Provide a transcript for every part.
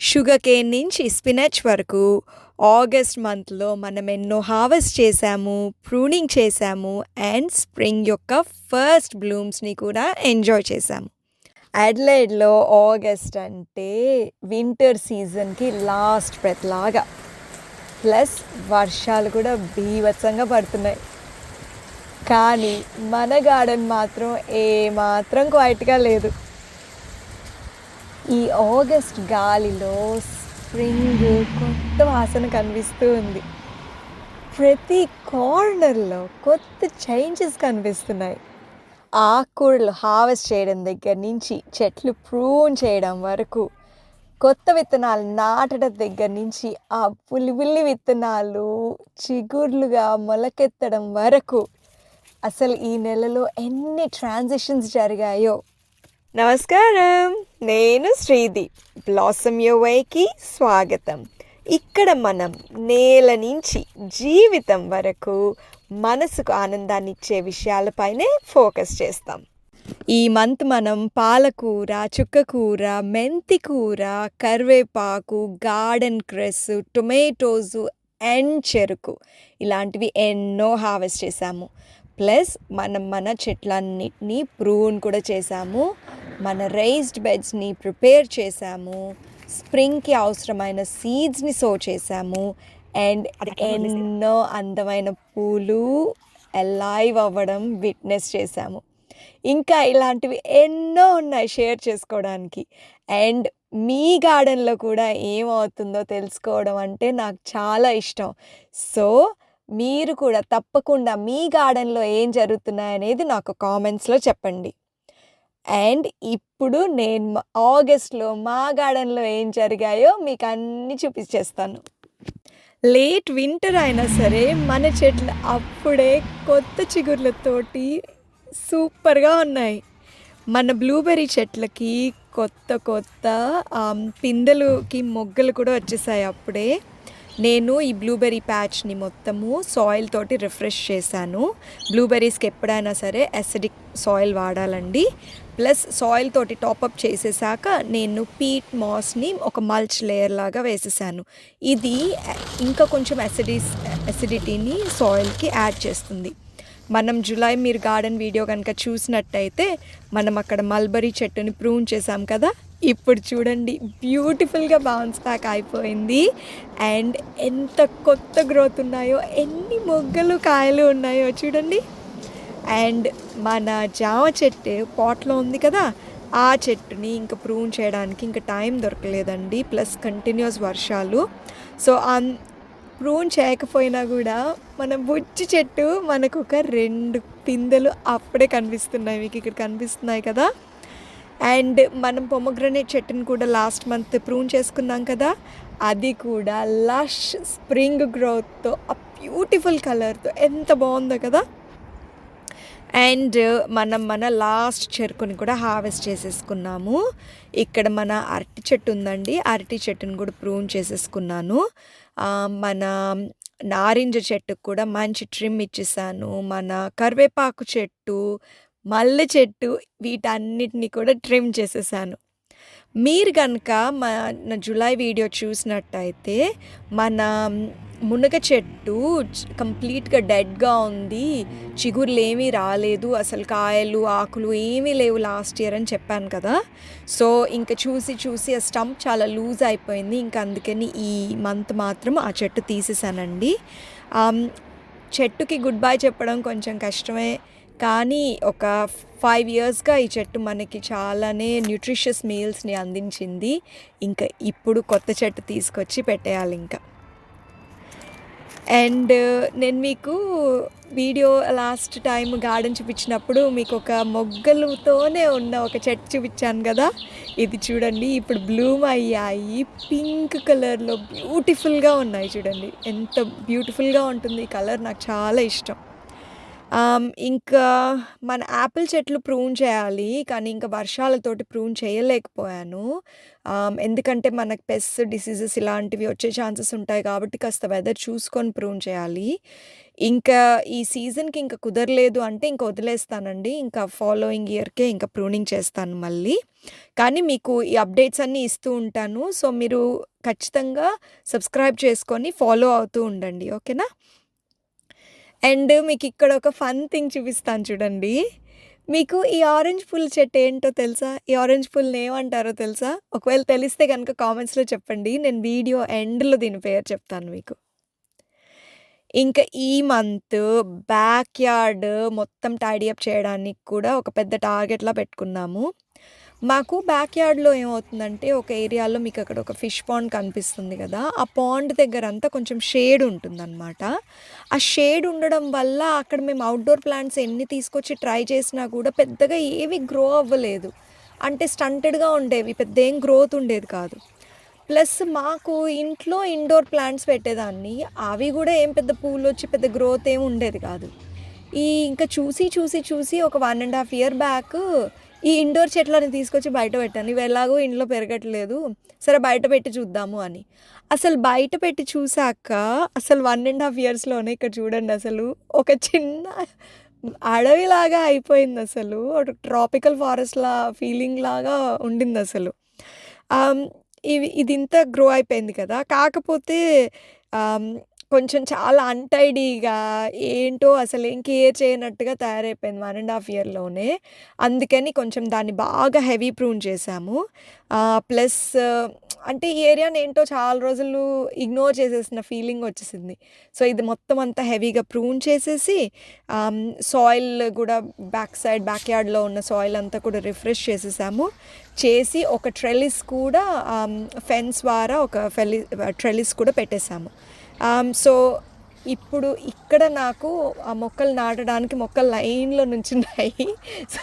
Sugar cane నుంచి spinach వరకు August మంత్లో మనం ఎన్నో హార్వెస్ట్ చేసాము ప్రూనింగ్ చేసాము అండ్ స్ప్రింగ్ యొక్క ఫస్ట్ బ్లూమ్స్ని కూడా ఎంజాయ్ చేసాము అడ్లైడ్లో ఆగస్ట్ అంటే వింటర్ సీజన్కి లాస్ట్ ప్రతిలాగా ప్లస్ వర్షాలు కూడా బీభత్సంగా పడుతున్నాయి. కానీ మన గార్డెన్ మాత్రం ఏమాత్రం క్వైట్గా లేదు. ఈ ఆగస్ట్ గాలిలో స్ప్రింగ్ కొత్త వాసన కనిపిస్తూ ఉంది. ప్రతి కార్నర్లో కొత్త చేంజెస్ కనిపిస్తున్నాయి. ఆకుకూరలు హార్వెస్ట్ చేయడం దగ్గర నుంచి చెట్లు ప్రూన్ చేయడం వరకు కొత్త విత్తనాలు నాటడం దగ్గర నుంచి ఆ పులిబుల్లి విత్తనాలు చిగుర్లుగా మొలకెత్తడం వరకు అసలు ఈ నెలలో ఎన్ని ట్రాన్సిషన్స్ జరిగాయో నమస్కారం. నేను శ్రీది. బ్లాసమ్ యువైకి స్వాగతం. ఇక్కడ మనం నేల నుంచి జీవితం వరకు మనసుకు ఆనందాన్ని ఇచ్చే విషయాలపైనే ఫోకస్ చేస్తాం. ఈ మంత్ మనం పాలకూర చుక్కకూర మెంతికూర కరివేపాకు గార్డెన్ క్రెస్ టొమాటోస్ అండ్ చెరుకు ఇలాంటివి ఎన్నో హార్వెస్ట్ చేసాము ప్లస్ మనం మన చెట్లన్నిటినీ ప్రూన్ కూడా చేసాము మన రైజ్డ్ బెడ్స్ని ప్రిపేర్ చేసాము స్ప్రింగ్కి అవసరమైన సీడ్స్ని సో చేసాము అండ్ ఎన్నో అందమైన పూలు అలైవ్ అవ్వడం విట్నెస్ చేసాము ఇంకా ఇలాంటివి ఎన్నో ఉన్నాయి షేర్ చేసుకోవడానికి. అండ్ మీ గార్డెన్లో కూడా ఏమవుతుందో తెలుసుకోవడం అంటే నాకు చాలా ఇష్టం. సో మీరు కూడా తప్పకుండా మీ గార్డెన్లో ఏం జరుగుతున్నాయి అనేది నాకు కామెంట్స్లో చెప్పండి. అండ్ ఇప్పుడు నేను ఆగస్ట్లో మా గార్డెన్లో ఏం జరిగాయో మీకు అన్నీ చూపించేస్తాను. లేట్ వింటర్ అయినా సరే మన చెట్లు అప్పుడే కొత్త చిగుర్లతోటి సూపర్గా ఉన్నాయి. మన బ్లూబెర్రీ చెట్లకి కొత్త కొత్త పిందెలుకి మొగ్గలు కూడా వచ్చేసాయి అప్పుడే. నేను ఈ బ్లూబెర్రీ ప్యాచ్ని మొత్తము సాయిల్ తోటి రిఫ్రెష్ చేశాను. బ్లూబెర్రీస్కి ఎప్పుడైనా సరే అసిడిక్ సాయిల్ వాడాలండి. ప్లస్ సాయిల్ తోటి టాపప్ చేసేసాక నేను పీట్ మాస్ని ఒక మల్చ్ లేయర్ లాగా వేసేసాను. ఇది ఇంకా కొంచెం అసిడిస్ అసిడిటీని సాయిల్కి యాడ్ చేస్తుంది. మనం జులై మీరు గార్డెన్ వీడియో కనుక చూసినట్టయితే మనం అక్కడ మల్బరీ చెట్టుని ప్రూన్ చేసాం కదా? ఇప్పుడు చూడండి బ్యూటిఫుల్గా బౌన్స్ బ్యాక్ అయిపోయింది. అండ్ ఎంత కొత్త గ్రోత్ ఉన్నాయో ఎన్ని మొగ్గలు కాయలు ఉన్నాయో చూడండి. అండ్ మన జామ చెట్టు పాట్లో ఉంది కదా ఆ చెట్టుని ఇంకా ప్రూన్ చేయడానికి ఇంకా టైం దొరకలేదండి ప్లస్ కంటిన్యూస్ వర్షాలు. సో అన్ ప్రూన్ చేయకపోయినా కూడా మన బుచ్చి చెట్టు మనకు ఒక రెండు పిందెలు అప్పుడే కనిపిస్తున్నాయి మీకు ఇక్కడ కనిపిస్తున్నాయి కదా. అండ్ మనం పొమగ్రనేట్ చెట్టుని కూడా లాస్ట్ మంత్ ప్రూన్ చేసుకున్నాం కదా అది కూడా లష్ స్ప్రింగ్ గ్రోత్తో ఆ బ్యూటిఫుల్ కలర్తో ఎంత బాగుందో కదా. అండ్ uh, మనం మన లాస్ట్ చెరుకుని కూడా హార్వెస్ట్ చేసేసుకున్నాము. ఇక్కడ మన అరటి చెట్టు ఉందండి. అరటి చెట్టుని కూడా ప్రూన్ చేసేసుకున్నాను. మన నారింజ చెట్టుకు కూడా మంచి ట్రిమ్ ఇచ్చేసాను. మన కరివేపాకు చెట్టు మల్లె చెట్టు వీటన్నిటిని కూడా ట్రిమ్ చేసేసాను. మీరు కనుక మన జూలై వీడియో చూసినట్టయితే మన మునగ చెట్టు కంప్లీట్గా డెడ్గా ఉంది. చిగుర్లు ఏమీ రాలేదు. అసలు కాయలు ఆకులు ఏమీ లేవు లాస్ట్ ఇయర్ అని చెప్పాను కదా. సో ఇంకా చూసి చూసి ఆ స్టంప్ చాలా లూజ్ అయిపోయింది. ఇంకా అందుకని ఈ మంత్ మాత్రం ఆ చెట్టు తీసేసానండి. చెట్టుకి గుడ్ బై చెప్పడం కొంచెం కష్టమే. కానీ ఒక ఫైవ్ ఇయర్స్గా ఈ చెట్టు మనకి చాలానే న్యూట్రిషియస్ మీల్స్ని అందించింది. ఇంకా ఇప్పుడు కొత్త చెట్టు తీసుకొచ్చి పెట్టేయాలి ఇంకా. అండ్ uh, నేను మీకు వీడియో లాస్ట్ టైం గార్డెన్ చూపించినప్పుడు మీకు ఒక మొగ్గలుతోనే ఉన్న ఒక చెట్టు చూపించాను కదా. ఇది చూడండి ఇప్పుడు బ్లూమ్ అయ్యాయి. పింక్ కలర్లో బ్యూటిఫుల్గా ఉన్నాయి చూడండి. ఎంత బ్యూటిఫుల్గా ఉంటుంది ఈ కలర్ నాకు చాలా ఇష్టం. ఆహ్, ఇంకా మన యాపిల్ చెట్లు ప్రూన్ చేయాలి. కానీ ఇంకా వర్షాలతోటి ప్రూన్ చేయలేకపోయాను. ఆహ్, ఎందుకంటే మనకు పెస్ట్ డిసీజెస్ ఇలాంటివి వచ్చే ఛాన్సెస్ ఉంటాయి కాబట్టి కాస్త వెదర్ చూసుకొని ప్రూన్ చేయాలి. ఇంకా ఈ సీజన్‌కి ఇంక కుదరలేదు అంటే ఇంక వదిలేస్తానండి. ఇంకా ఫాలోయింగ్ ఇయర్‌కే ఇంకా ప్రూనింగ్ చేస్తాను మళ్ళీ. కానీ మీకు ఈ అప్డేట్స్ అన్నీ ఇస్తూ ఉంటాను. సో, మీరు ఖచ్చితంగా సబ్స్క్రైబ్ చేసుకొని ఫాలో అవుతూ ఉండండి. ఓకేనా? అండ్ మీకు ఇక్కడ ఒక ఫన్ థింగ్ చూపిస్తాను చూడండి. మీకు ఈ ఆరెంజ్ పుల్ చెట్టు ఏంటో తెలుసా? ఈ ఆరెంజ్ పుల్‌ని ఏమంటారో తెలుసా? ఒకవేళ తెలిస్తే కనుక కామెంట్స్‌లో చెప్పండి. నేను వీడియో ఎండ్‌లో దీని పేరు చెప్తాను మీకు. ఇంకా ఈ మంత్ బ్యాక్‌యార్డ్ మొత్తం టైడీ అప్ చేయడానికి కూడా ఒక పెద్ద టార్గెట్‌లా పెట్టుకున్నాము. మాకు బ్యాక్‌యార్డ్‌లో ఏమవుతుందంటే ఒక ఏరియాలో మీకు అక్కడ ఒక ఫిష్ పాండ్ కనిపిస్తుంది కదా ఆ పాండ్ దగ్గర అంతా కొంచెం షేడ్ ఉంటుందనమాట. ఆ షేడ్ ఉండడం వల్ల అక్కడ మేము అవుట్డోర్ ప్లాంట్స్ ఎన్ని తీసుకొచ్చి ట్రై చేసినా కూడా పెద్దగా ఏవి గ్రో అవ్వలేదు. అంటే స్టంటెడ్‌గా ఉండేవి. పెద్ద ఏం గ్రోత్ ఉండేది కాదు. ప్లస్ మాకు ఇంట్లో ఇండోర్ ప్లాంట్స్ పెట్టేదాన్ని. అవి కూడా ఏం పెద్ద పూలు వచ్చి పెద్ద గ్రోత్ ఏమి ఉండేది కాదు. ఈ ఇంకా చూసి, చూసి, చూసి ఒక one and half year back ఈ ఇండోర్ చెట్లని తీసుకొచ్చి బయట పెట్టాను. ఇవి ఎలాగో ఇంట్లో పెరగట్లేదు. సరే బయట పెట్టి చూద్దాము అని. అసలు బయట పెట్టి చూసాక అసలు వన్ అండ్ హాఫ్ ఇయర్స్‌లోనే ఇక్కడ చూడండి అసలు ఒక చిన్న అడవిలాగా అయిపోయిందసలు. ఒక ట్రాపికల్ ఫారెస్ట్‌లా ఫీలింగ్ లాగా ఉండింది అసలు ఇవి ఇది ఇంత గ్రో అయిపోయింది కదా! కాకపోతే కొంచెం చాలా అన్‌టైడీగా ఏంటో అసలు ఏం కేర్ చేయనట్టుగా తయారైపోయింది వన్ అండ్ హాఫ్ ఇయర్‌లోనే. అందుకని కొంచెం దాన్ని బాగా హెవీ ప్రూన్ చేశాము. ప్లస్ అంటే ఈ ఏరియాని ఏంటో చాలా రోజులు ఇగ్నోర్ చేసేసిన ఫీలింగ్ వచ్చేసింది. సో, ఇది మొత్తం అంతా హెవీగా ప్రూన్ చేసేసి సాయిల్ కూడా బ్యాక్ సైడ్ బ్యాక్ యార్డ్లో ఉన్న సాయిల్ అంతా కూడా రిఫ్రెష్ చేసేసాము. చేసి ఒక ట్రెలిస్ కూడా ఫెన్స్ ద్వారా ఒక ఫెలి ట్రెలిస్ కూడా పెట్టేసాము. Um, సో, ఇప్పుడు ఇక్కడ నాకు ఆ మొక్కలు నాటడానికి మొక్కలు లైన్‌లో నుంచున్నాయి. సో,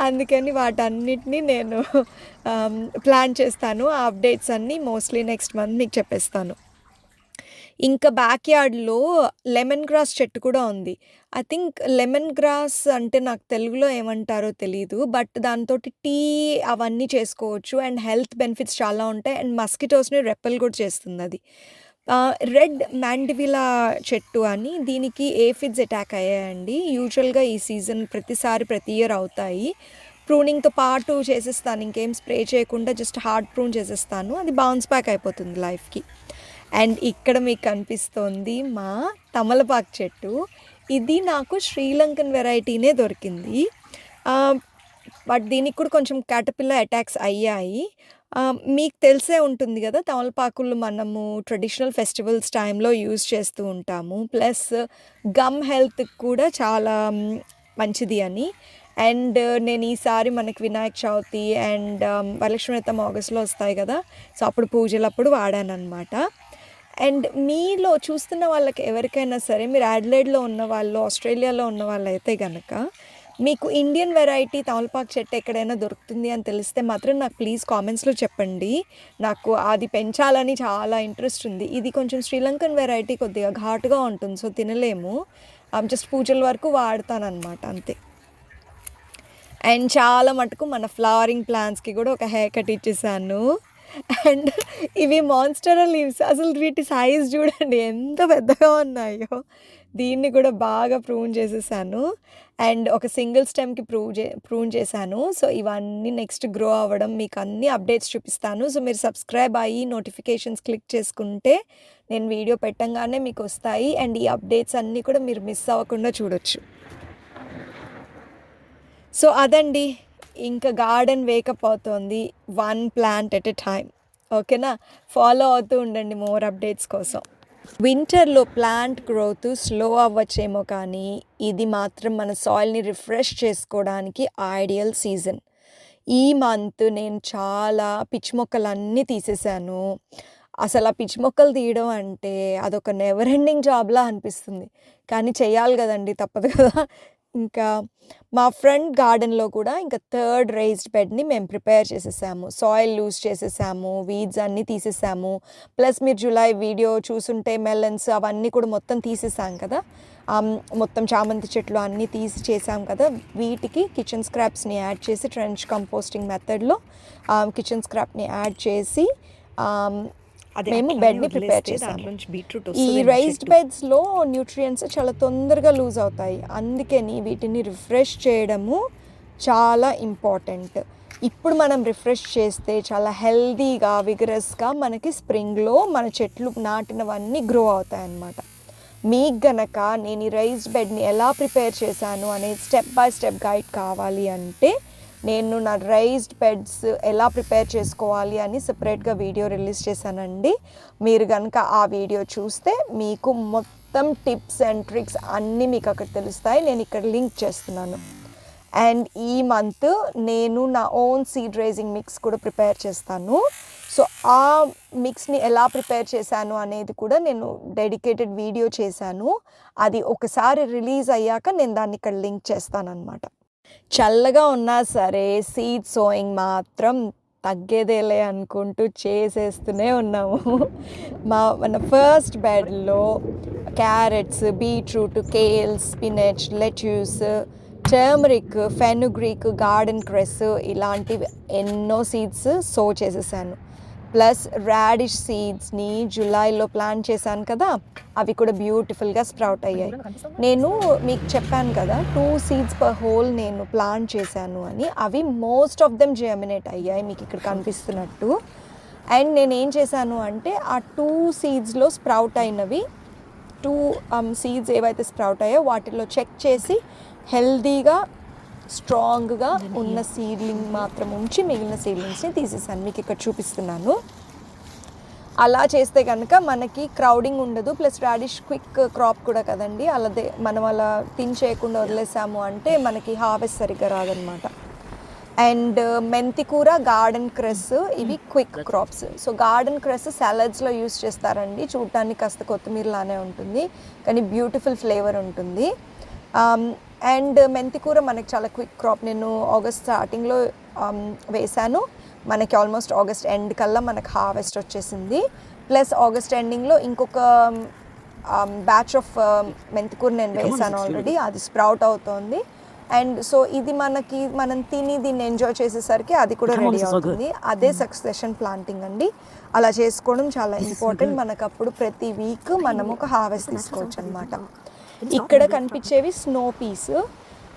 అందుకని వాటన్నిటిని నేను um, ప్లాన్ చేస్తాను. ఆ అప్డేట్స్ అన్నీ మోస్ట్‌లీ నెక్స్ట్ మంత్ మీకు చెప్పేస్తాను. ఇంకా బ్యాక్‌యార్డ్‌లో లెమన్ గ్రాస్ చెట్టు కూడా ఉంది. ఐ థింక్ లెమన్ గ్రాస్ అంటే నాకు తెలుగులో ఏమంటారో తెలియదు బట్ దానితోటి టీ అవన్నీ చేసుకోవచ్చు. అండ్ హెల్త్ బెనిఫిట్స్ చాలా ఉంటాయి. అండ్ మస్కిటోస్‌ని రెపెల్ కూడా చేస్తుంది అది రెడ్ మాండివిలా చెట్టు అని దీనికి ఏఫిడ్స్ అటాక్ అయ్యాయండి. యూజువల్‌గా ఈ సీజన్ ప్రతిసారి ప్రతి ఇయర్ అవుతాయి. ప్రూనింగ్‌తో పాటు చేసేస్తాను. ఇంకేం స్ప్రే చేయకుండా జస్ట్ హార్డ్ ప్రూన్ చేసేస్తాను. అది బౌన్స్ బ్యాక్ అయిపోతుంది లైఫ్‌కి. అండ్ ఇక్కడ మీకు కనిపిస్తోంది మా తమలపాకు చెట్టు. ఇది నాకు శ్రీలంకన్ వెరైటీనే దొరికింది. బట్ దీనికి కూడా కొంచెం క్యాటపిల్ల అటాక్స్ అయ్యాయి. మీకు తెలిసే ఉంటుంది కదా తమలపాకులు మనము ట్రెడిషనల్ ఫెస్టివల్స్ టైంలో యూజ్ చేస్తూ ఉంటాము. ప్లస్ గమ్ హెల్త్ కూడా చాలా మంచిది అని. అండ్ నేను ఈసారి మనకి వినాయక చవితి అండ్ వరలక్ష్మి వ్రతం ఆగస్ట్‌లో వస్తాయి కదా సో, అప్పుడు పూజలప్పుడు వాడానన్నమాట అండ్ మీలో చూస్తున్న వాళ్ళకి ఎవరికైనా సరే మీరు ఆడ్లేడ్లో ఉన్న వాళ్ళు ఆస్ట్రేలియాలో ఉన్న వాళ్ళైతే కనుక మీకు ఇండియన్ వెరైటీ తమలపాకు చెట్టు ఎక్కడైనా దొరుకుతుంది అని తెలిస్తే మాత్రం నాకు ప్లీజ్ కామెంట్స్‌లో చెప్పండి. నాకు అది పెంచాలని చాలా ఇంట్రెస్ట్ ఉంది. ఇది కొంచెం శ్రీలంకన్ వెరైటీ కొద్దిగా ఘాటుగా ఉంటుంది. సో, తినలేము. జస్ట్ పూజల వరకు వాడతానమాట అంతే. అండ్ చాలా మటుకు మన ఫ్లవరింగ్ ప్లాంట్స్‌కి కూడా ఒక హెయిర్ కట్ ఇచ్చేసాను. అండ్ ఇవి మాన్స్టర్ లీవ్స్ అసలు వీటి సైజ్ చూడండి ఎంత పెద్దగా ఉన్నాయో. దీన్ని కూడా బాగా ప్రూన్ చేసేసాను. అండ్ ఒక సింగిల్ స్టెమ్‌కి ప్రూవ్ చే ప్రూన్ చేశాను. సో, ఇవన్నీ నెక్స్ట్ గ్రో అవ్వడం మీకు అన్ని అప్డేట్స్ చూపిస్తాను. సో, మీరు సబ్స్క్రైబ్ అయ్యి నోటిఫికేషన్స్ క్లిక్ చేసుకుంటే నేను వీడియో పెట్టంగానే మీకు వస్తాయి అండ్ ఈ అప్డేట్స్ అన్నీ కూడా మీరు మిస్ అవ్వకుండా చూడొచ్చు. సో, అదండి. ఇంకా గార్డెన్ వేకప్ అవుతోంది. One plant at a time. ఓకేనా? ఫాలో అవుతూ ఉండండి మోర్ అప్డేట్స్ కోసం. వింటర్‌లో ప్లాంట్ గ్రోత్ స్లో అవ్వచ్చేమో కానీ ఇది మాత్రం మన సాయిల్‌ని రిఫ్రెష్ చేసుకోవడానికి ఐడియల్ సీజన్. ఈ మంత్ నేను చాలా పిచ్చి మొక్కలన్నీ తీసేసాను. అసలు ఆ పిచ్చి మొక్కలు తీయడం అంటే అదొక నెవర్ ఎండింగ్ జాబ్‌లా అనిపిస్తుంది. కానీ చేయాలి కదండి తప్పదు కదా! ఇంకా మా ఫ్రంట్ గార్డెన్‌లో కూడా ఇంకా థర్డ్ రైజ్డ్ బెడ్‌ని మేము ప్రిపేర్ చేసేసాము. సాయిల్ లూజ్ చేసేసాము. వీడ్స్ అన్నీ తీసేసాము. ప్లస్ మీరు జులై వీడియో చూసుంటే మెలన్స్ అవన్నీ కూడా మొత్తం తీసేసాం కదా! మొత్తం చామంతి చెట్లు అన్నీ తీసి చేసాం కదా! వీటికి కిచెన్ స్క్రాప్స్‌ని యాడ్ చేసి ట్రెంచ్ కంపోస్టింగ్ మెథడ్‌లో కిచెన్ స్క్రాప్‌ని యాడ్ చేసి మేము అట్లానే బెడ్‌ని ప్రిపేర్ చేసాము. ఈ రైజ్డ్ చెట్టు. బెడ్స్‌లో న్యూట్రియంట్స్ చాలా తొందరగా లూజ్ అవుతాయి. అందుకని వీటిని రిఫ్రెష్ చేయడము చాలా ఇంపార్టెంట్. ఇప్పుడు మనం రిఫ్రెష్ చేస్తే చాలా హెల్తీగా, విగరస్‌గా మనకి స్ప్రింగ్‌లో మన చెట్లు నాటినవన్నీ గ్రో అవుతాయన్నమాట. మీకు గనక నేను ఈ రైజ్డ్ బెడ్‌ని ఎలా ప్రిపేర్ చేశాను అనేది స్టెప్ బై స్టెప్ గైడ్ కావాలి అంటే నేను నా రైజ్డ్ బెడ్స్ ఎలా ప్రిపేర్ చేసుకోవాలి అని సెపరేట్‌గా వీడియో రిలీజ్ చేశానండి. మీరు కనుక ఆ వీడియో చూస్తే మీకు మొత్తం టిప్స్ అండ్ ట్రిక్స్ అన్నీ మీకు అక్కడ తెలుస్తాయి. నేను ఇక్కడ లింక్ చేస్తున్నాను. అండ్ ఈ మంత్ నేను నా ఓన్ సీడ్ రైజింగ్ మిక్స్ కూడా ప్రిపేర్ చేస్తాను. సో, ఆ మిక్స్‌ని ఎలా ప్రిపేర్ చేశాను అనేది కూడా నేను డెడికేటెడ్ వీడియో చేశాను. అది ఒకసారి రిలీజ్ అయ్యాక నేను దాన్ని ఇక్కడ లింక్ చేస్తానన్నమాట. చల్లగా ఉన్నా సరే సీడ్ సోయింగ్ మాత్రం తగ్గేదేలే అనుకుంటూ చేసేస్తూనే ఉన్నాము. మా మన first బెడ్‌లో carrots, beetroot, kale, spinach, lettuce, turmeric, fenugreek, garden cress ఇలాంటివి ఎన్నో సీడ్స్ సో చేసేసాను. ప్లస్ రాడిష్ సీడ్స్‌ని జులైలో ప్లాంట్ చేశాను కదా! అవి కూడా బ్యూటిఫుల్‌గా స్ప్రౌట్ అయ్యాయి. నేను మీకు చెప్పాను కదా! టూ సీడ్స్ పర్ హోల్ నేను ప్లాంట్ చేశాను అని. అవి మోస్ట్ ఆఫ్ దెమ్ జెర్మినేట్ అయ్యాయి మీకు ఇక్కడ కనిపిస్తున్నట్టు. అండ్ నేనేం చేశాను అంటే ఆ టూ సీడ్స్‌లో స్ప్రౌట్ అయినవి టూ సీడ్స్ um, ఏవైతే స్ప్రౌట్ అయ్యాయో వాటిలో చెక్ చేసి హెల్దీగా స్ట్రాంగ్‌గా ఉన్న సీడ్లింగ్ మాత్రం ఉంచి మిగిలిన సీడ్లింగ్స్‌ని తీసేసాను. మీకు ఇక్కడ చూపిస్తున్నాను. అలా చేస్తే గనక మనకి క్రౌడింగ్ ఉండదు. ప్లస్ రాడిష్ క్విక్ క్రాప్ కూడా కదండీ! అలాదే మనం అలా థిన్ చేయకుండా వదిలేసాము అంటే మనకి హార్వెస్ట్ సరిగ్గా రాదనమాట. అండ్ మెంతి కూర, గార్డెన్ క్రెస్ ఇవి quick crops. So, garden cress సాలడ్స్‌లో use చేస్తారండి. చూడటానికి కాస్త కొత్తిమీరలానే ఉంటుంది. కానీ బ్యూటిఫుల్ ఫ్లేవర్ ఉంటుంది. అండ్ మెంతి కూర మనకి చాలా క్విక్ క్రాప్. నేను ఆగస్ట్ స్టార్టింగ్‌లో వేశాను. మనకి ఆల్మోస్ట్ ఆగస్ట్ ఎండ్ కల్లా మనకు హార్వెస్ట్ వచ్చేసింది. ప్లస్ ఆగస్ట్ ఎండింగ్‌లో ఇంకొక బ్యాచ్ ఆఫ్ మెంతి కూర నేను వేశాను ఆల్రెడీ. అది స్ప్రౌట్ అవుతోంది. అండ్ సో, ఇది మనకి మనం తిని దీన్ని ఎంజాయ్ చేసేసరికి అది కూడా రెడీ. అవుతుంది. అదే సక్సెషన్ ప్లాంటింగ్ అండి. అలా చేసుకోవడం చాలా ఇంపార్టెంట్. మనకప్పుడు ప్రతి వీక్ మనం ఒక హార్వెస్ట్ తీసుకోవచ్చనమాట. ఇక్కడ కనిపించేవి స్నో పీస్.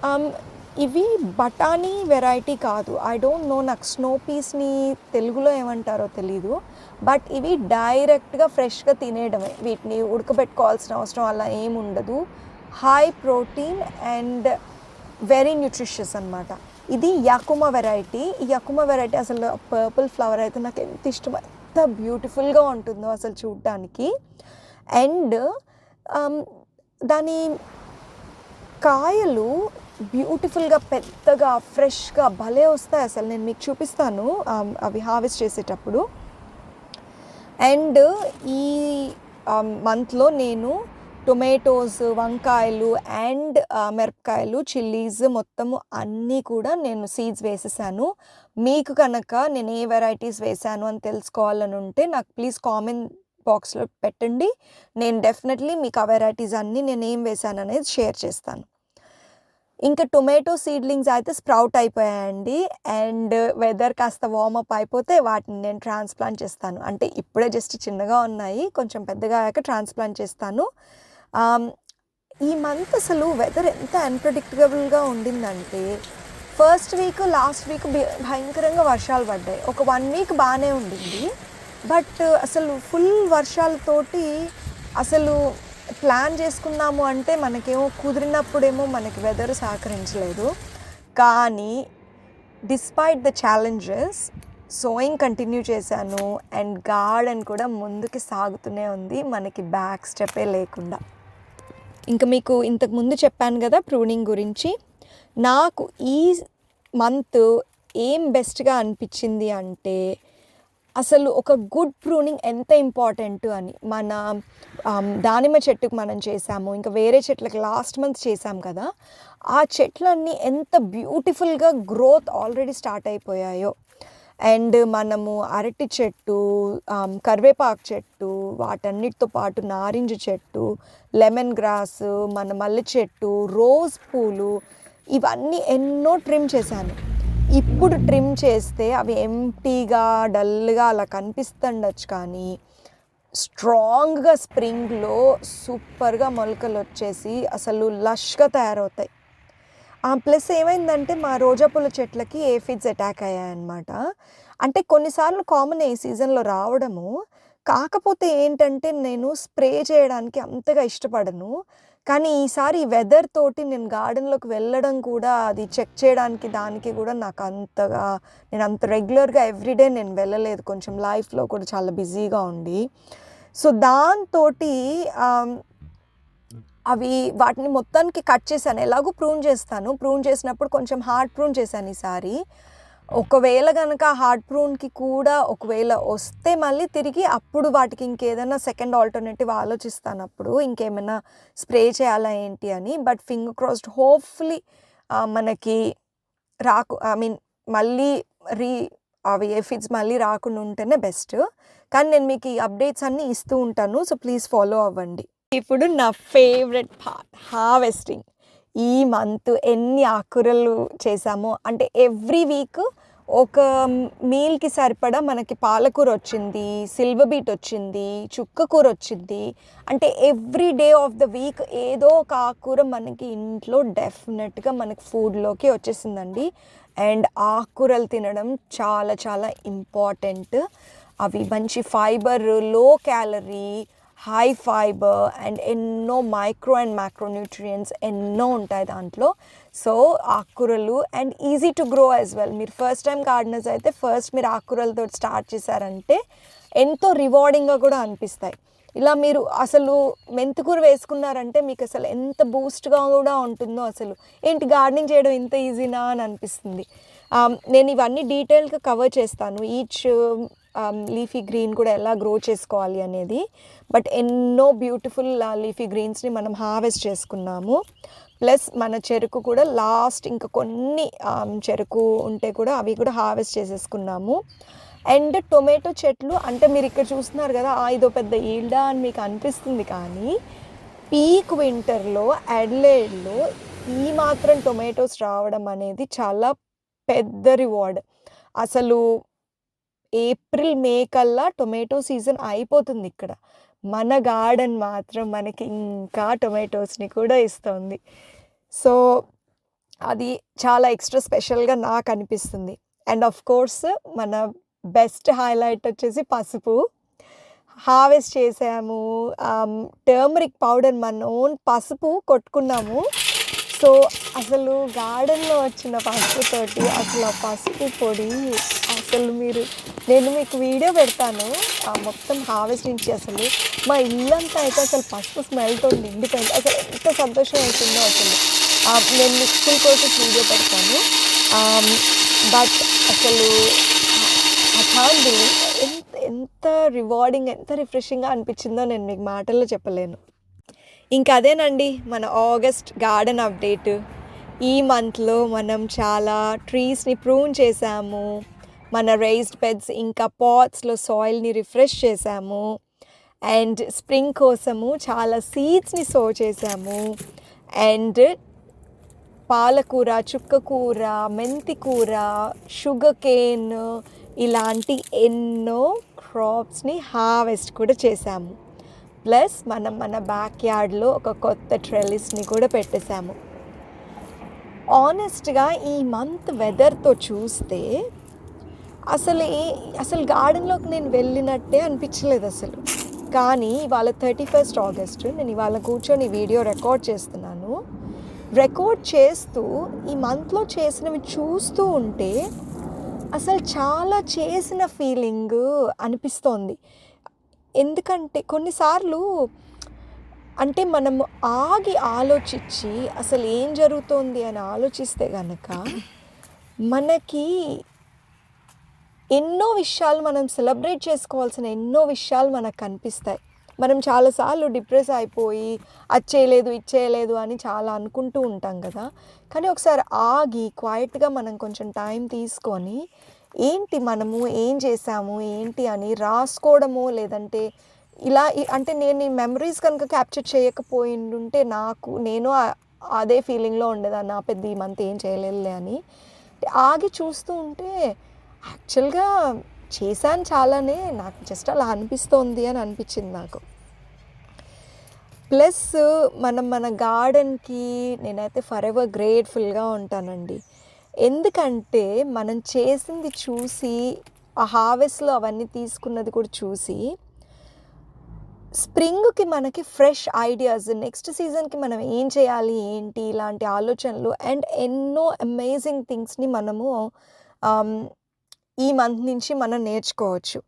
ఆహ్, ఇవి బఠానీ వెరైటీ కాదు. ఐ డోంట్ నో నాకు స్నో పీస్‌ని తెలుగులో ఏమంటారో తెలీదు. బట్ ఇవి డైరెక్ట్‌గా ఫ్రెష్‌గా తినేయడమే. వీటిని ఉడకబెట్టుకోవాల్సిన అవసరం అలా ఏముండదు. High protein and very nutritious అనమాట. ఇది యాకుమా వెరైటీ. ఈ యాకుమా వెరైటీ అసలు పర్పుల్ ఫ్లవర్ అయితే నాకు ఎంత ఇష్టమో ఎంత బ్యూటిఫుల్‌గా ఉంటుందో అసలు చూడటానికి. అండ్ దాని కాయలు బ్యూటిఫుల్‌గా పెద్దగా ఫ్రెష్‌గా భలే వస్తాయి అసలు. నేను మీకు చూపిస్తాను అవి హార్వెస్ట్ చేసేటప్పుడు. అండ్ ఈ మంత్‌లో నేను టొమాటోస్, వంకాయలు అండ్ మిరపకాయలు, చిల్లీస్ మొత్తము అన్నీ కూడా నేను సీడ్స్ వేసేసాను. మీకు కనుక నేను ఏ వెరైటీస్ వేసాను అని తెలుసుకోవాలని ఉంటే నాకు ప్లీజ్ కామెంట్ బాక్స్‌లో పెట్టండి. నేను డెఫినెట్‌లీ మీకు ఆ వెరైటీస్ అన్నీ నేనేం వేశాననేది షేర్ చేస్తాను. ఇంకా టొమాటో సీడ్లింగ్స్ అయితే స్ప్రౌట్ అయిపోయాయండి. అండ్ వెదర్ కాస్త వార్మప్ అయిపోతే వాటిని నేను ట్రాన్స్‌ప్లాంట్ చేస్తాను. అంటే ఇప్పుడే జస్ట్ చిన్నగా ఉన్నాయి. కొంచెం పెద్దగా అయ్యాక ట్రాన్స్‌ప్లాంట్ చేస్తాను. ఈ మంత్ అసలు వెదర్ ఎంత అన్‌ప్రెడిక్టబుల్‌గా ఉండిందంటే ఫస్ట్ వీక్, లాస్ట్ వీక్ భయంకరంగా వర్షాలు పడ్డాయి. ఒక వన్ వీక్ బాగానే ఉండింది. బట్ అసలు ఫుల్ వర్షాలతోటి అసలు ప్లాన్ చేసుకుందాము అంటే మనకేమో కుదిరినప్పుడేమో మనకి వెదర్ సహకరించలేదు. కానీ despite the challenges sowing continue చేశాను. అండ్ గార్డెన్ కూడా ముందుకి సాగుతూనే ఉంది. మనకి బ్యాక్ స్టెప్పే లేకుండా. ఇంక మీకు ఇంతకు ముందు చెప్పాను కదా ప్రూనింగ్ గురించి. నాకు ఈ మంత్ ఏం బెస్ట్‌గా అనిపించింది అంటే అసలు ఒక గుడ్ ప్రూనింగ్ ఎంత ఇంపార్టెంట్ అని మన దానిమ్మ చెట్టుకు మనం చేసాము ఇంకా వేరే చెట్లకు లాస్ట్ మంత్ చేసాం కదా ఆ చెట్లన్నీ ఎంత బ్యూటిఫుల్గా గ్రోత్ ఆల్రెడీ స్టార్ట్ అయిపోయాయో. అండ్ మనము అరటి చెట్టు కరివేపాకు చెట్టు వాటన్నిటితో పాటు నారింజ చెట్టు లెమన్ గ్రాస్ మన మల్లె చెట్టు రోజ్ పూలు ఇవన్నీ ఎన్నో ట్రిమ్ చేశాను. ఇప్పుడు ట్రిమ్ చేస్తే అవి ఎంటీగా డల్గా అలా కనిపిస్తుండొచ్చు కానీ స్ట్రాంగ్గా స్ప్రింగ్లో సూపర్గా మొలకలు వచ్చేసి అసలు లష్గా తయారవుతాయి. ఆ ప్లస్ ఏమైందంటే మా రోజా పూల చెట్లకి ఏఫిడ్స్ అటాక్ అయ్యాయన్నమాట. అంటే కొన్నిసార్లు కామన్ ఏ సీజన్లో రావడము. కాకపోతే ఏంటంటే నేను స్ప్రే చేయడానికి అంతగా ఇష్టపడను. కానీ ఈసారి వెదర్ తోటి నేను గార్డెన్లోకి వెళ్ళడం కూడా అది చెక్ చేయడానికి దానికి కూడా నాకు అంతగా నేను అంత రెగ్యులర్గా ఎవ్రీడే నేను వెళ్ళలేదు. కొంచెం లైఫ్లో కూడా చాలా బిజీగా ఉండి. సో దాంతో అవి వాటిని మొత్తానికి కట్ చేశాను. ఎలాగో ప్రూన్ చేస్తాను. ప్రూన్ చేసినప్పుడు కొంచెం హార్డ్ ప్రూన్ చేశాను ఈసారి. ఒకవేళ కనుక హార్డ్ ప్రూన్కి కూడా ఒకవేళ వస్తే మళ్ళీ తిరిగి అప్పుడు వాటికి ఇంకేదైనా సెకండ్ ఆల్టర్నేటివ్ ఆలోచిస్తాను అప్పుడు ఇంకేమైనా స్ప్రే చేయాలా ఏంటి అని. బట్ ఫింగర్ క్రాస్డ్ హోప్ఫుల్లీ మనకి రాకు ఐ మీన్ మళ్ళీ రీ అవి ఎఫిడ్స్ మళ్ళీ రాకుండా ఉంటేనే బెస్ట్ కానీ నేను మీకు ఈ అప్డేట్స్ అన్నీ ఇస్తూ ఉంటాను సో ప్లీజ్ ఫాలో అవ్వండి. ఇప్పుడు నా ఫేవరెట్ పార్ట్ హార్వెస్టింగ్ ఈ మంత్ ఎన్ని ఆకుకూరలు చేసామో అంటే ఎవ్రీ వీక్ ఒక మీల్కి సరిపడా మనకి పాలకూర వచ్చింది సిల్వ బీట్ వచ్చింది చుక్క కూర వచ్చింది. అంటే every day of the week ఏదో ఒక ఆకుకూర మనకి ఇంట్లో డెఫినెట్గా మనకి ఫుడ్లోకి వచ్చేసిందండి. అండ్ ఆకుకూరలు తినడం చాలా చాలా ఇంపార్టెంట్. అవి మంచి ఫైబర్లో క్యాలరీ హై ఫైబర్ అండ్ ఎన్నో మైక్రో అండ్ మ్యాక్రోన్యూట్రియంట్స్ ఎన్నో ఉంటాయి దాంట్లో. సో ఆకుకూరలు and easy to grow as well మీరు ఫస్ట్ టైం గార్డెనర్స్ అయితే ఫస్ట్ మీరు ఆకుకూరలతో స్టార్ట్ చేశారంటే ఎంతో రివార్డింగ్గా కూడా అనిపిస్తాయి. ఇలా మీరు అసలు మెంతికూర వేసుకున్నారంటే మీకు అసలు ఎంత బూస్ట్గా కూడా ఉంటుందో అసలు. ఏంటి గార్డెనింగ్ చేయడం ఇంత ఈజీనా అని అనిపిస్తుంది. నేను ఇవన్నీ డీటెయిల్గా కవర్ చేస్తాను. ఈచ్ Um, లీఫీ గ్రీన్ కూడా ఎలా గ్రో చేసుకోవాలి అనేది. బట్ ఎన్నో బ్యూటిఫుల్ లీఫీ గ్రీన్స్ని మనం హార్వెస్ట్ చేసుకున్నాము. ప్లస్ మన చెరుకు కూడా లాస్ట్ ఇంకా కొన్ని um, చెరుకు ఉంటే కూడా అవి కూడా హార్వెస్ట్ చేసేసుకున్నాము. అండ్ టొమాటో చెట్లు అంటే మీరు ఇక్కడ చూస్తున్నారు కదా "ఆ, ఇదో పెద్ద ఈల్డా అని మీకు అనిపిస్తుంది కానీ పీక్ వింటర్లో అడ్లేడ్లో ఈ మాత్రం టొమాటోస్ రావడం అనేది చాలా పెద్ద రివార్డ్ అసలు ఏప్రిల్ మే కల్లా టొమాటో సీజన్ అయిపోతుంది ఇక్కడ. మన గార్డెన్ మాత్రం మనకి ఇంకా టొమాటోస్ని కూడా ఇస్తుంది. సో అది చాలా ఎక్స్ట్రా స్పెషల్గా నాకు అనిపిస్తుంది. అండ్ ఆఫ్ కోర్స్ మన బెస్ట్ హైలైట్ వచ్చేసి పసుపు. హార్వెస్ట్ చేసాము. టర్మరిక్ పౌడర్ మన ఓన్ పసుపు కొట్టుకున్నాము. సో అసలు గార్డెన్లో వచ్చిన పసుపుతోటి అసలు ఆ పసుపు పొడి అసలు మీరు నేను మీకు వీడియో పెడతాను. ఆ మొత్తం హార్వెస్ట్ నుంచి అసలు మా ఇల్లంతా అయితే అసలు పసుపు స్మెల్తో నిండిపోయింది. అసలు ఎంత సంతోషం అవుతుందో అసలు. నేను మీకు ఫుల్ కోర్సెస్ వీడియో పెడతాను. బట్ అసలు అకాండి ఎంత ఎంత రివార్డింగ్ ఎంత రిఫ్రెషింగ్గా అనిపించిందో నేను మీకు మాటల్లో చెప్పలేను. ఇంకా అదేనండి మన ఆగస్ట్ గార్డెన్ అప్డేట్ ఈ మంత్లో మనం చాలా ట్రీస్ని ప్రూన్ చేసాము మన రైస్డ్ బెడ్స్ ఇంకా పాట్స్లో సాయిల్ని రిఫ్రెష్ చేసాము అండ్ స్ప్రింగ్ కోసము చాలా సీడ్స్ని సో చేసాము అండ్ పాలకూర చుక్కకూర మెంతి కూర షుగర్ కేన్ ఇలాంటి ఎన్నో క్రాప్స్ని హార్వెస్ట్ కూడా చేసాము ప్లస్ మనం మన బ్యాక్ యార్డ్లో ఒక కొత్త ట్రెలిస్ని కూడా పెట్టేశాము. ఆనెస్ట్గా ఈ మంత్ వెదర్తో చూస్తే అసలు ఏ- అసలు గార్డెన్లోకి నేను వెళ్ళినట్టే అనిపించలేదు అసలు. కానీ ఇవాళ థర్టీ ఫస్ట్ ఆగస్ట్ నేను ఇవాళ కూర్చొని వీడియో రికార్డ్ చేస్తున్నాను. రికార్డ్ చేస్తూ ఈ మంత్లో చేసినవి చూస్తూ ఉంటే అసలు చాలా చేసిన ఫీలింగ్ అనిపిస్తోంది. ఎందుకంటే కొన్నిసార్లు అంటే మనం ఆగి ఆలోచించి అసలు ఏం జరుగుతోంది అని ఆలోచిస్తే కనుక మనకి ఎన్నో విషయాలు మనం సెలబ్రేట్ చేసుకోవాల్సిన ఎన్నో విషయాలు మనకు కనిపిస్తాయి. మనం చాలాసార్లు డిప్రెస్ అయిపోయి అది చేయలేదు ఇది చేయలేదు అని చాలా అనుకుంటూ ఉంటాం కదా. కానీ ఒకసారి ఆగి క్వైట్గా మనం కొంచెం టైం తీసుకొని ఏంటి మనము ఏం చేసాము ఏంటి అని రాసుకోవడము లేదంటే ఇలా అంటే నేను ఈ మెమరీస్ కనుక క్యాప్చర్ చేయకపోయిండుంటే నాకు నేను అదే ఫీలింగ్లో ఉండేదాన్ని. నా పెద్ద ఈ మంత్ ఏం చేయలేదులే అని. ఆగి చూస్తూ ఉంటే యాక్చువల్గా చేశాను చాలానే. నాకు జస్ట్ అలా అనిపిస్తోంది అని అనిపించింది నాకు. ప్లస్ మనం మన గార్డెన్కి నేనైతే ఫర్ ఎవర్ గ్రేట్ఫుల్గా ఉంటానండి. ఎందుకంటే మనం చేసింది చూసి ఆ హార్వెస్ట్లో అవన్నీ తీసుకున్నది కూడా చూసి స్ప్రింగ్కి మనకి ఫ్రెష్ ఐడియాస్ నెక్స్ట్ సీజన్కి మనం ఏం చేయాలి ఏంటి ఇలాంటి ఆలోచనలు అండ్ ఎన్నో అమేజింగ్ థింగ్స్ని మనము ఈ మంత్ నుంచి మనం నేర్చుకోవచ్చు.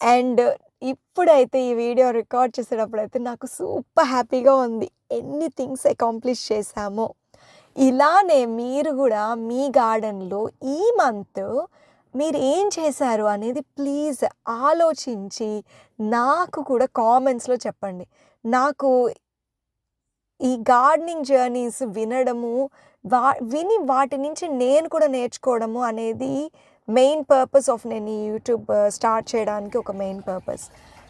అండ్ ఇప్పుడైతే ఈ వీడియో రికార్డ్ చేసేటప్పుడు అయితే నాకు సూపర్ హ్యాపీగా ఉంది. ఎన్ని థింగ్స్ అకాంప్లిష్ చేశామో. ఇలానే మీరు కూడా మీ గార్డెన్లో ఈ మంత్ మీరు ఏం చేశారు అనేది ప్లీజ్ ఆలోచించి నాకు కూడా కామెంట్స్లో చెప్పండి. నాకు ఈ గార్డెనింగ్ జర్నీస్ వినడము వా విని వాటి నుంచి నేను కూడా నేర్చుకోవడము అనేది మెయిన్ పర్పస్ ఆఫ్ నేను ఈ యూట్యూబ్ స్టార్ట్ చేయడానికి ఒక మెయిన్ పర్పస్.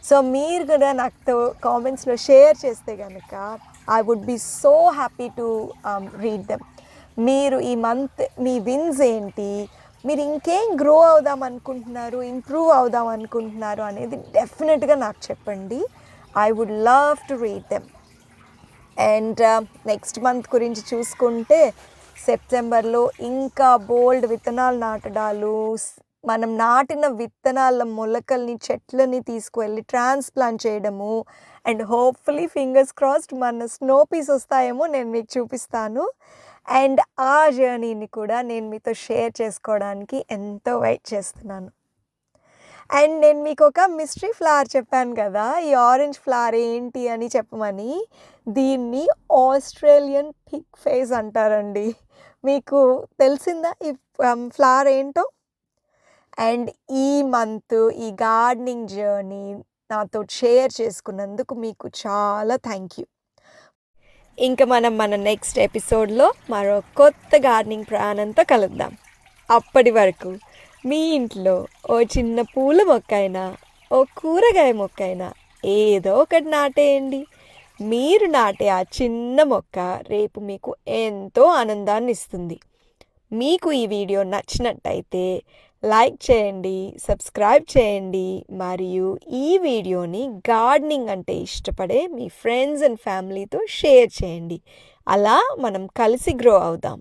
సో మీరు కూడా నాకు కామెంట్స్లో షేర్ చేస్తే కనుక I would be so happy to read them మీరు ఈ మంత్ మీ విన్స్ ఏంటి? మీరు ఇంకేం గ్రో అవుదాం అనుకుంటున్నారు? ఇంప్రూవ్ అవుదాం అనుకుంటున్నారు అనేది డెఫినెట్గా నాకు చెప్పండి. I would love to read them and next month గురించి చూసుకుంటే సెప్టెంబర్లో ఇంకా బోల్డ్ విత్తనాలు నాటడాలు మనం నాటిన విత్తనాల మొలకల్ని చెట్లని తీసుకువెళ్ళి ట్రాన్స్ప్లాంట్ చేయడము అండ్ హోప్ఫుల్లీ ఫింగర్స్ క్రాస్డ్ మన స్నో పీస్ వస్తాయేమో నేను మీకు చూపిస్తాను. అండ్ ఆ జర్నీని కూడా నేను మీతో షేర్ చేసుకోవడానికి ఎంతో వెయిట్ చేస్తున్నాను. అండ్ నేను మీకు ఒక మిస్టరీ ఫ్లవర్ చెప్పాను కదా ఈ ఆరెంజ్ ఫ్లవర్ ఏంటి అని చెప్పమని. దీన్ని ఆస్ట్రేలియన్ పిక్ ఫేస్ అంటారండి. మీకు తెలిసిందా ఈ um, ఫ్లవర్ ఏంటో? అండ్ ఈ మంత్ ఈ గార్డెనింగ్ జర్నీ నాతో షేర్ చేసుకున్నందుకు మీకు చాలా థ్యాంక్ యూ. ఇంకా మనం మన నెక్స్ట్ ఎపిసోడ్లో మరో కొత్త గార్డెనింగ్ ప్రయాణంతో కలుద్దాం. అప్పటి వరకు మీ ఇంట్లో ఓ చిన్న పూల మొక్క అయినా ఓ కూరగాయ మొక్క అయినా ఏదో ఒకటి నాటేయండి. మీరు నాటే ఆ చిన్న మొక్క రేపు మీకు ఎంతో ఆనందాన్ని ఇస్తుంది మీకు ఈ వీడియో నచ్చినట్టయితే లైక్ చేయండి సబ్స్క్రైబ్ చేయండి మరియు ఈ వీడియోని గార్డెనింగ్ అంటే ఇష్టపడే మీ ఫ్రెండ్స్ అండ్ ఫ్యామిలీతో షేర్ చేయండి. అలా మనం కలిసి గ్రో అవుదాం.